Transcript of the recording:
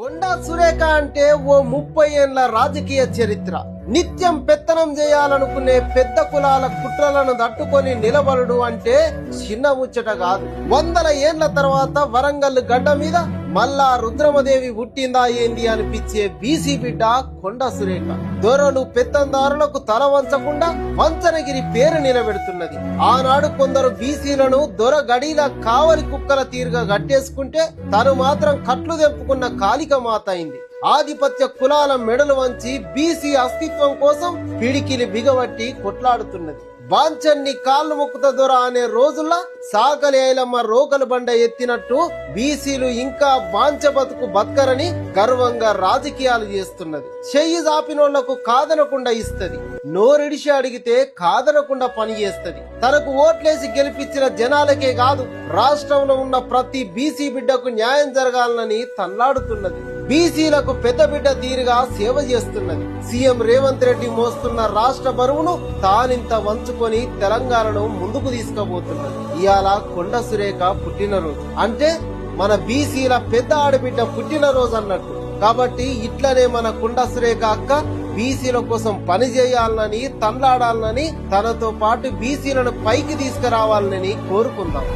కొండా సురేఖ అంటే ఓ ముప్పై ఏళ్ళ రాజకీయ చరిత్ర. నిత్యం పెత్తనం చేయాలనుకునే పెద్ద కులాల కుట్రలను తట్టుకొని నిలబడుడు అంటే చిన్న ముచ్చట కాదు. వందల ఏండ్ల తర్వాత వరంగల్ గడ్డ మీద మళ్ళా రుద్రమదేవి పుట్టిందా ఏంది అనిపించే బీసీ బిడ్డ కొండ సురేఖ. దొరలు పెత్తందారులకు తల వంచకుండా వంచనగిరి పేరు నిలబెడుతున్నది. ఆనాడు కొందరు బీసీలను దొర గడిల కావలి కుక్కల తీరుగా గట్టేసుకుంటే తను మాత్రం కట్లు తెంపుకున్న కాలిక మాత అయింది. ఆధిపత్య కులాల మెడలు వంచి బీసీ అస్తిత్వం కోసం పిడికిలి బిగబట్టి కొట్లాడుతున్నది. బాంచన్ని కాళ్ళు మొక్కుత దొర అనే రోజుల్లో సాగలి ఐలమ్మ రోకలు బండ ఎత్తినట్టు బీసీలు ఇంకా బాంచ బతుకు బతకరని గర్వంగా రాజకీయాలు చేస్తున్నది. చెయ్యి జాపినోళ్ళకు కాదనకుండా ఇస్తది. నోరిడిసి అడిగితే కాదనకుండా పని చేస్తుంది. తనకు ఓట్లేసి గెలిపించిన జనాలకే కాదు రాష్ట్రంలో ఉన్న ప్రతి బీసీ బిడ్డకు న్యాయం జరగాలని తల్లాడుతున్నది. బీసీలకు పెద్ద బిడ్డ తీరుగా సేవ చేస్తున్నది. సీఎం రేవంత్ రెడ్డి మోస్తున్న రాష్ట్ర బరువును తానింత వంచుకొని తెలంగాణను ముందుకు తీసుకుపోతున్నది. ఇవాళ కొండ సురేఖ పుట్టినరోజు. అంటే మన బీసీల పెద్ద ఆడబిడ్డ పుట్టినరోజు అన్నట్టు. కాబట్టి ఇట్లనే మన కుండ సురేఖ అక్క బీసీల కోసం పని చేయాలని తన్లాడాలని తనతో పాటు బీసీలను పైకి తీసుకురావాలని కోరుకుందాం.